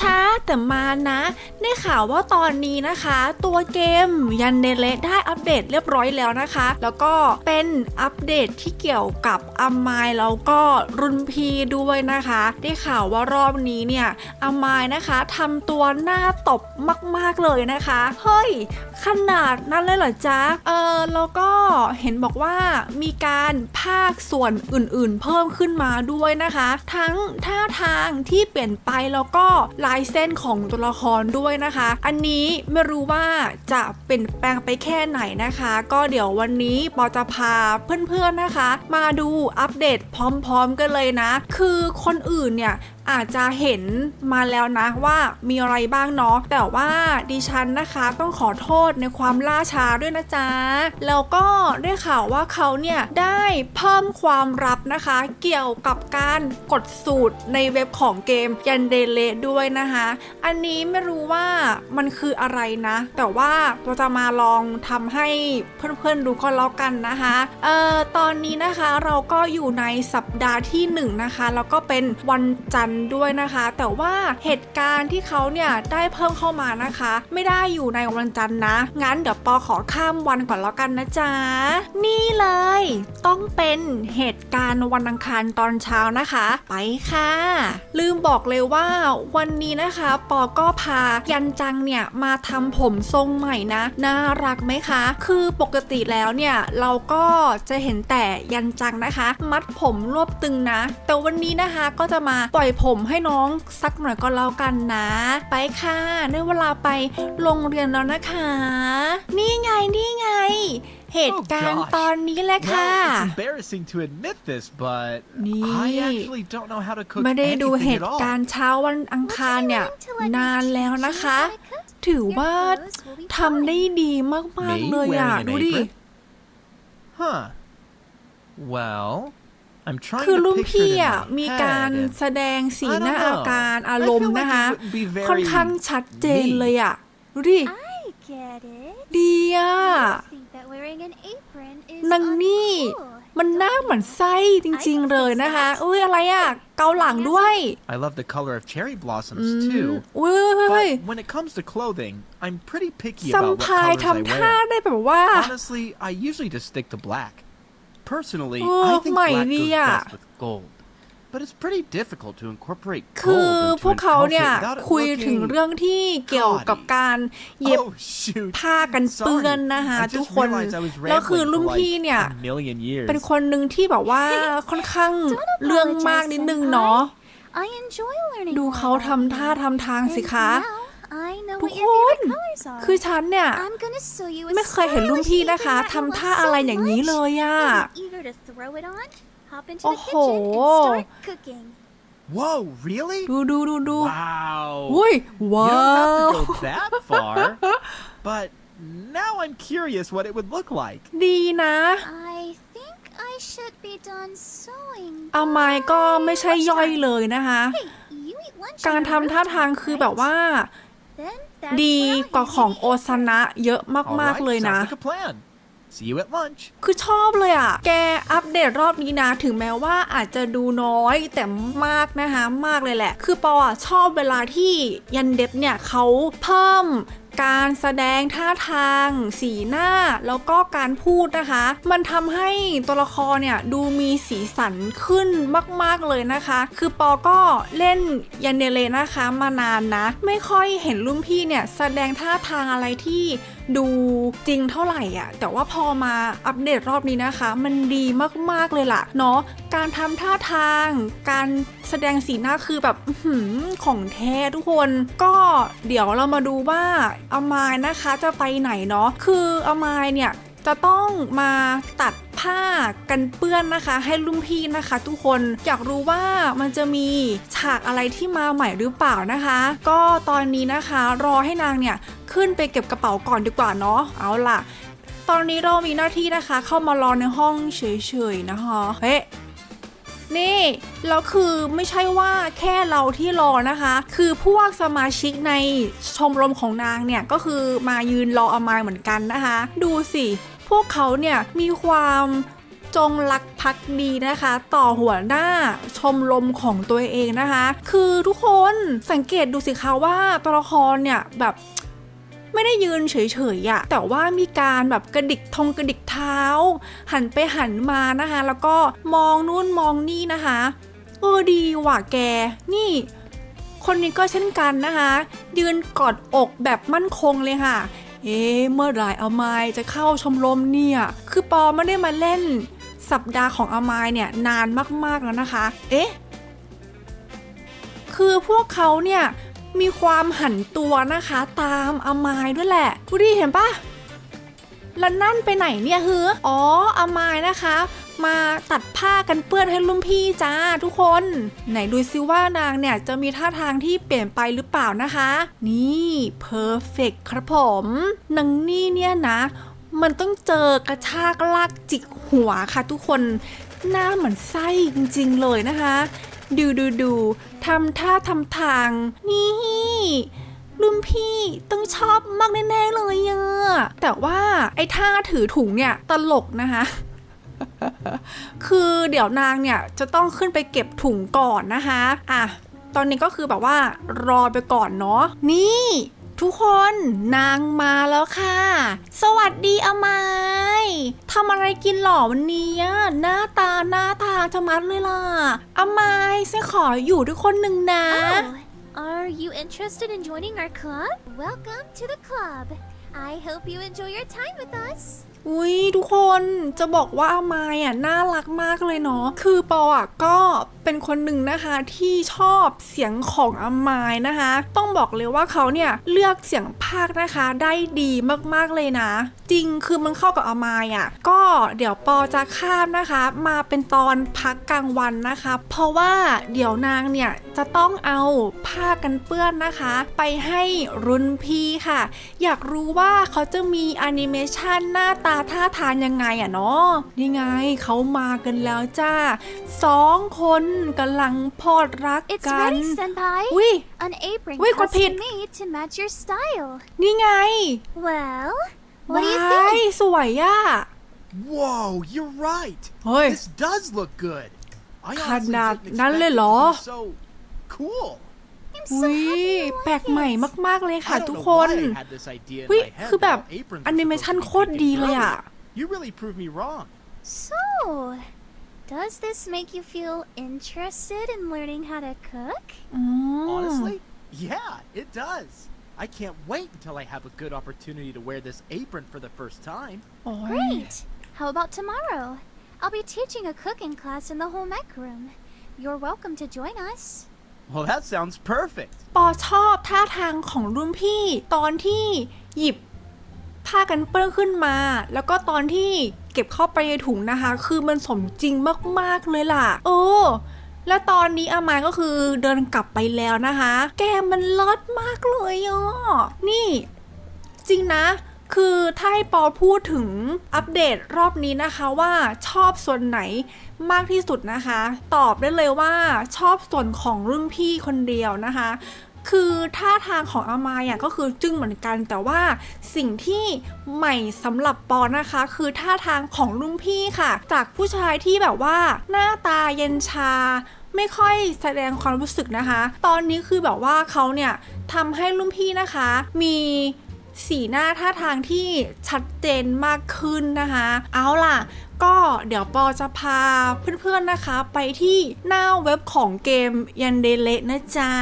ช้าแต่มานะได้ข่าวว่าตอนนี้นะคะ ตัวเกมยันเดเลได้อัปเดตเรียบร้อยแล้วนะคะ แล้วก็เป็นอัปเดตที่เกี่ยวกับอัมไมล์แล้วก็รุ่นพีด้วยนะคะได้ข่าวว่ารอบนี้เนี่ยอัมไมล์นะคะทำตัวหน้าตบมาก ๆเลยนะคะเฮ้ยขนาดนั้นเลยเหรอจ๊ะเออแล้วก็เห็นบอกว่ามีการภาคส่วนอื่นๆ เพิ่มขึ้นมาด้วยนะคะ ทั้งท่าทางที่เปลี่ยนไปแล้วก็ลายเส้นของตัวละครด้วยนะคะ อันนี้ไม่รู้ว่าจะเปลี่ยนแปลงไปแค่ไหนนะคะ ก็เดี๋ยววันนี้ปอจะพาเพื่อนๆนะคะ มาดูอัปเดตพร้อมๆกันเลยนะ คือคนอื่นเนี่ยอาจจะเห็นมาแล้วนะว่ามีอะไรบ้างเนาะแต่ว่าดิฉันนะคะต้องขอโทษในความล่าช้าด้วยนะจ๊ะ แล้วก็ได้ข่าวว่าเขาเนี่ยได้เพิ่มความลับนะคะ เกี่ยวกับการกดสูตรในเว็บของเกมยันเดเลด้วยนะคะ อันนี้ไม่รู้ว่ามันคืออะไรนะ แต่ว่าเราจะมาลองทำให้เพื่อนๆดูก็แล้วกันนะคะเอ่อตอนนี้นะคะเราก็อยู่ในสัปดาห์ที่หนึ่งนะคะแล้วก็เป็นวันจันทร์ด้วยนะคะ แต่ว่าเหตุการณ์ที่เขาเนี่ยได้เพิ่มเข้ามานะคะ ไม่ได้อยู่ในวันจันทร์นะ งั้นเดี๋ยวปอขอข้ามวันก่อนแล้วกันนะจ๊ะ นี่เลย ต้องเป็นเหตุการณ์วันอังคารตอนเช้านะคะ ไปค่ะ ลืมบอกเลยว่าวันนี้นะคะ ปอก็พายันจังเนี่ยมาทำผมทรงใหม่นะ น่ารักไหมคะ คือปกติแล้วเนี่ยเราก็จะเห็นแต่ยันจังนะคะ มัดผมรวบตึงนะ แต่วันนี้นะคะก็จะมาปล่อยผมให้น้องสักหน่อยก็แล้วกันนะ ไปค่ะได้เวลาไปโรงเรียนแล้วนะคะ นี่ไงนี่ไง เหตุการณ์ Oh, gosh. ตอนนี้แหละค่ะ Well, it's embarrassing to admit this, but นี่ I actually don't know how to cook ไม่ได้ดู anything เห at ตุ all. การณ์เช้าวันอังคารเนี่ย นานแล้วนะคะ ถือว่าทำได้ดีมาก ๆ เลยอะ wearing an ดูดิ apron? Huh. Well, I'm trying คือ to รุ่น picture พี่ it in อะ my มีการ head, and แสดงสี I don't หน้า know. อาการอารม I ณ์ feel like นะคะ it wouldn't be very ค่อนข้างชัดเจนเลยอะ ดูดิ I get it. ดีอะ I think that wearing an apron is นางนี่ uncool. มันหน้าเหมือนไส้จริงๆเลยนะคะอุ้ยอะไรอะ เกาหลังด้วย I love the color of cherry อื blossoms ม too. อุ้ยเฮ้ย But when it comes to clothing, I'm pretty picky ซัม about what พาย colors I ทำท่า wear. ได้แบบว่า Honestly, I usually just stick to black. Personally, Oh, I think my black goes dear. best with gold. But it's pretty difficult to incorporate คือ gold พว into ก an เขาเนี่ย outfit without it คุยถึง looking เรื่องที่เกี่ยวกับการเย็บ Oh shoot. ผ้ากันเปื้อนนะคะ Sorry. I ทุก just คน realized I was แล้วคือ rambling รุ่น for พี่ like เนี่ย a million years. เป็นคนหนึ่งที่แบบว่าค่อนข้างเรื่องมากนิดนึงเนาะ I enjoy learning ดู more เขา about ทำท่า you. ทำทางสิ And คะ now I know ทุก what ค your น favorite colors are. คือฉันเนี่ย I'm gonna sew you a ไม่เคยเห็นรุ่น stylish พี่นะคะ apron that you ทำ love ท่าอะไร so อย่างนี้ much. เลยอะ I'm eager to throw it on, hop into the Oh. kitchen, and start cooking. Whoa, really? ดูดูดูดู Wow. อุ้ย You ว้า don't ว have to go that far. but now I'm curious what it would look like. ดีนะ I think I should be done sewing. อาไมายก็ไม่ใช่ย่อยเลยนะคะ Hey, you eat lunch การ on a ทำท่าทาง rooftop, คือแบบว่า Then that's ดี where I'll กว่า hand ของ you the โอซา apron. นะเยอะมาก All ๆเลย right, นะ sounds like a plan. See you at lunch. คือชอบเลยอะ แกอัปเดตรอบนี้นะ ถึงแม้ว่าอาจจะดูน้อยแต่มากนะคะ มากเลยแหละ คือปออะชอบเวลาที่ยันเด็บเนี่ยเขาเพิ่ม การแสดงท่าทาง สีหน้า แล้วก็การพูดนะคะ มันทำให้ตัวละครเนี่ยดูมีสีสันขึ้นมาก ๆ เลยนะคะ คือปอก็เล่นยันเดเลนะคะมานานนะ ไม่ค่อยเห็นรุ่นพี่เนี่ยแสดงท่าทางอะไรที่ดูจริงเท่าไหร่อะ แต่ว่าพอมาอัปเดตรอบนี้นะคะ มันดีมากๆเลยล่ะเนาะ การทำท่าทาง การแสดงสีหน้าคือแบบอของแท้ทุกคน ก็เดี๋ยวเรามาดูว่าอามายนะคะจะไปไหนเนาะ คืออามายเนี่ยจะต้องมาตัดผ้ากันเปื้อนนะคะ ให้รุ่นพี่นะคะ ทุกคนอยากรู้ว่ามันจะมีฉากอะไรที่มาใหม่หรือเปล่านะคะ ก็ตอนนี้นะคะรอให้นางเนี่ยขึ้นไปเก็บกระเป๋าก่อนดีกว่าเนาะเอาล่ะ ตอนนี้เรามีหน้าที่นะคะ เข้ามารอในห้องเฉยๆนะคะเฮ้ นี่แล้วคือไม่ใช่ว่าแค่เราที่รอนะคะ คือพวกสมาชิกในชมรมของนางเนี่ยก็คือมายืนรออามายเหมือนกันนะคะ ดูสิ พวกเขาเนี่ยมีความจงรักภักดีนะคะ ต่อหัวหน้าชมรมของตัวเองนะคะ คือทุกคนสังเกตดูสิคะว่าตัวละครเนี่ยแบบ ไม่ได้ยืนเฉยๆอะแต่ว่ามีการแบบกระดิกทงกระดิกเท้า หันไปหันมานะคะ แล้วก็มองนู่นมองนี่นะคะเออดีว่ะแก นี่ คนนี้ก็เช่นกันนะคะ ยืนกอดอกแบบมั่นคงเลยค่ะ เอ๊เมื่อไหรเอาไมายจะเข้าชมรมเนี่ย คือปอไม่ได้มาเล่นสัปดาห์ของอามายเนี่ยนานมากๆแล้วนะคะ เอ๊ะ คือพวกเขาเนี่ย มีความหันตัวนะคะ ตามอามายด้วยแหละดูดิเห็นปะแล้วนั่นไปไหนเนี่ยฮืออ๋ออามายนะคะ มาตัดผ้ากันเปื้อนให้รุ่นพี่จ้าทุกคน ไหนดูซิว่านางเนี่ยจะมีท่าทางที่เปลี่ยนไปหรือเปล่านะคะ นี่เพอร์เฟกครับผมนางนี่เนี่ยนะ มันต้องเจอกระชากลากจิกหัวค่ะทุกคนหน้าเหมือนไส้จริงๆเลยนะคะ ดูดูดูทำท่าทำทาง นี่รุ่นพี่ต้องชอบมากแน่ๆเลยอะแต่ว่าไอ้ท่าถือถุงเนี่ยตลกนะคะคือเดี๋ยวนางเนี่ยจะต้องขึ้นไปเก็บถุงก่อนนะคะ อะ ตอนนี้ก็คือแบบว่ารอไปก่อนเนาะ นี่ ทุกคนนางมาแล้วค่ะ สวัสดีอามายทำอะไรกินหล่อวันนี้หน้าตาหน้าทางจะมัดเลยล่ะอามายฉันขออยู่ด้วยคนหนึ่งนะ Oh, are you interested in joining our club? Welcome to the club. I hope you enjoy your time with us. อุ้ยทุกคนจะบอกว่าอามายอะน่ารักมากเลยเนาะคือปออะก็เป็นคนหนึ่งนะคะที่ชอบเสียงของอามายนะคะ ต้องบอกเลยว่าเขาเนี่ยเลือกเสียงภาคนะคะได้ดีมากๆเลยนะ จริงคือมันเข้ากับอามายอะก็เดี๋ยวปอจะข้ามนะคะ มาเป็นตอนพักกลางวันนะคะ เพราะว่าเดี๋ยวนางเนี่ยจะต้องเอาผ้ากันเปื้อนนะคะ ไปให้รุ่นพี่ค่ะ อยากรู้ว่าเขาจะมีแอนิเมชันหน้าตาท่าทางยังไงอะเนาะนี่ไงเขามากันแล้วจ้าสองคนกำลังพอดรัก It's กัน ready, Senpai. วิ An apron Wait, got custom paid. made to match your style. นี่ไง Well, what do you ว้าย think? สวยอะ Whoa, you're right. Hey. This does look good. I honestly ขนาด didn't นั้น expect เลย it เหรอ to be so cool. I'm อุ้ so ย happy you แปลก like ใหม่ it. มาก ๆ เลยค่ะ I don't ทุก know คน why I had this idea in วิ my head คือแบบ that aprons แอ were นิเม supposed ชัน to be โคตรดีเลยอะ brilliant. You really proved me wrong. So, does this make you feel interested in learning how to cook? อืม Honestly, yeah, it does. I can't wait until I have a good opportunity to wear this apron for the first time. โอ้ย Great. How about tomorrow? I'll be teaching a cooking class in the home ec room. You're welcome to join us. Well, that sounds perfect. ปอชอบท่าทางของรุ่นพี่ ตอนที่หยิบผ้ากันเปื้อนขึ้นมา แล้วก็ตอนที่เก็บเข้าไปในถุงนะคะ คือมันสมจริงมากๆเลยล่ะ เออ และตอนนี้อามายก็คือเดินกลับไปแล้วนะคะ แกมันเลิศมากเลยอะนี่ จริงนะคือถ้าให้ปอพูดถึงอัปเดตรอบนี้นะคะว่าชอบส่วนไหนมากที่สุดนะคะ ตอบได้เลยว่าชอบส่วนของรุ่นพี่คนเดียวนะคะ คือท่าทางของอามายอะก็คือจึ้งเหมือนกัน แต่ว่าสิ่งที่ใหม่สำหรับปอนะคะ คือท่าทางของรุ่นพี่ค่ะ จากผู้ชายที่แบบว่าหน้าตาเย็นชา ไม่ค่อยแสดงความรู้สึกนะคะ ตอนนี้คือแบบว่าเขาเนี่ยทำให้รุ่นพี่นะคะ มีสีหน้าท่าทางที่ชัดเจนมากขึ้นนะคะ เอาล่ะ ก็เดี๋ยวปอจะพาเพื่อนๆนะคะไปที่หน้าเว็บของเกมยันเดเลนะจ๊ะ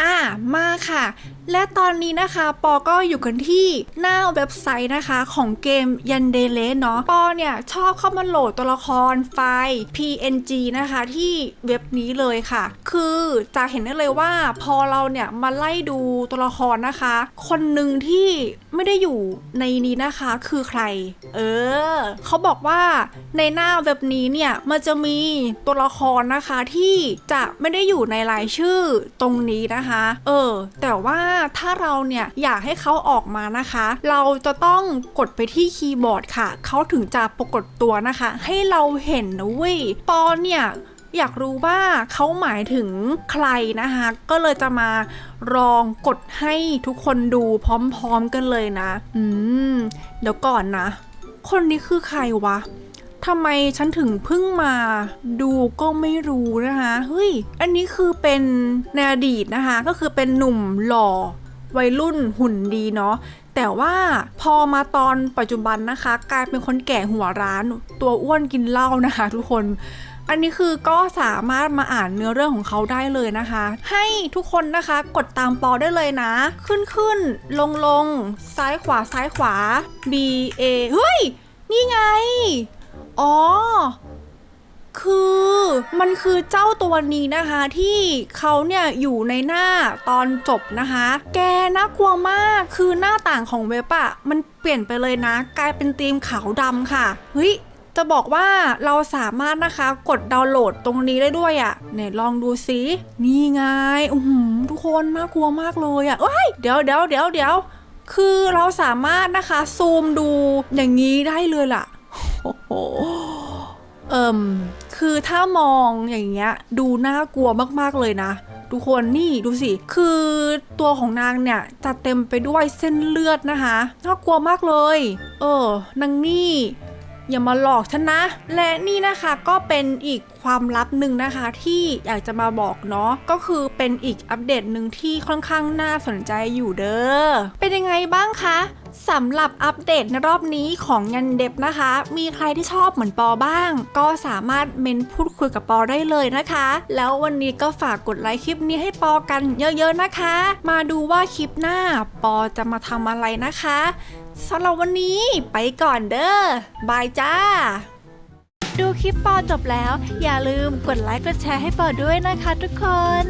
อะมาค่ะ และตอนนี้นะคะ ปอก็อยู่กันที่หน้าเว็บไซต์นะคะของเกมยันเดเลเนาะปอเนี่ยชอบเข้ามาโหลดตัวละครไฟล์ PNG นะคะที่เว็บนี้เลยค่ะ คือจะเห็นได้เลยว่าพอเราเนี่ยมาไล่ดูตัวละครนะคะ คนหนึ่งที่ไม่ได้อยู่ในนี้นะคะคือใคร เออ เขาบอกว่าในหน้าเว็บนี้เนี่ยมันจะมีตัวละครนะคะที่จะไม่ได้อยู่ในรายชื่อตรงนี้นะคะ เออ แต่ว่าถ้าเราเนี่ยอยากให้เขาออกมานะคะ เราจะต้องกดไปที่คีย์บอร์ดค่ะ เขาถึงจะปรากฏตัวนะคะ ให้เราเห็นนะเว้ยปอนเนี่ยอยากรู้ว่าเขาหมายถึงใครนะคะ ก็เลยจะมาลองกดให้ทุกคนดูพร้อมๆกันเลยนะ อืม เดี๋ยวก่อนนะ คนนี้คือใครวะ ทำไมฉันถึงเพิ่งมาดูก็ไม่รู้นะคะเฮ้ยอันนี้คือเป็นในอดีตนะคะ ก็คือเป็นหนุ่มหล่อวัยรุ่นหุ่นดีเนาะแต่ว่าพอมาตอนปัจจุบันนะคะ กลายเป็นคนแก่หัวร้าน ตัวอ้วนกินเหล้านะคะ ทุกคนอันนี้คือก็สามารถมาอ่านเนื้อเรื่องของเขาได้เลยนะคะ ให้ทุกคนนะคะกดตามปอได้เลยนะ ขึ้นขึ้นลงลงซ้ายขวาซ้ายขวา B A เฮ้ย นี่ไง อ๋อ คือมันคือเจ้าตัวนี้นะคะ ที่เขาเนี่ยอยู่ในหน้าตอนจบนะคะ แกน่ากลัวมากคือหน้าต่างของเว็บอะมันเปลี่ยนไปเลยนะ กลายเป็นธีมขาวดำค่ะ เฮ้ยจะบอกว่าเราสามารถนะคะกดดาวน์โหลดตรงนี้ได้ด้วยอะ่ะเนี่ยลองดูสินี่ไงอือหือทุกคนน่ากลัวมากเลยอะ่ะเอ้ยเดี๋ยวเดี๋ยวเดี๋ยวเดี๋ยวคือเราสามารถนะคะซูมดูอย่างนี้ได้เลยล่ะ โอ้โหเอิมคือถ้ามองอย่างเงี้ยดูน่ากลัวมากๆเลยนะทุกคนนี่ดูสิ คือตัวของนางเนี่ยจัดเต็มไปด้วยเส้นเลือดนะคะน่ากลัวมากเลย เออนางนี่ อย่ามาหลอกฉันนะ และนี่นะคะก็เป็นอีกความลับหนึ่งนะคะที่อยากจะมาบอกเนาะก็คือเป็นอีกอัปเดตหนึ่งที่ค่อนข้างน่าสนใจอยู่เด้อเป็นยังไงบ้างคะสำหรับอัปเดตในรอบนี้ของยันเด็บนะคะ มีใครที่ชอบเหมือนปอบ้าง ก็สามารถเมนพูดคุยกับปอได้เลยนะคะ แล้ววันนี้ก็ฝากกดไลค์คลิปนี้ให้ปอกันเยอะๆนะคะ มาดูว่าคลิปหน้าปอจะมาทำอะไรนะคะ สำหรับวันนี้ไปก่อนเด้อบายจ้า ดูคลิปปอจบแล้ว อย่าลืมกดไลค์กดแชร์ให้ปอด้วยนะคะทุกคน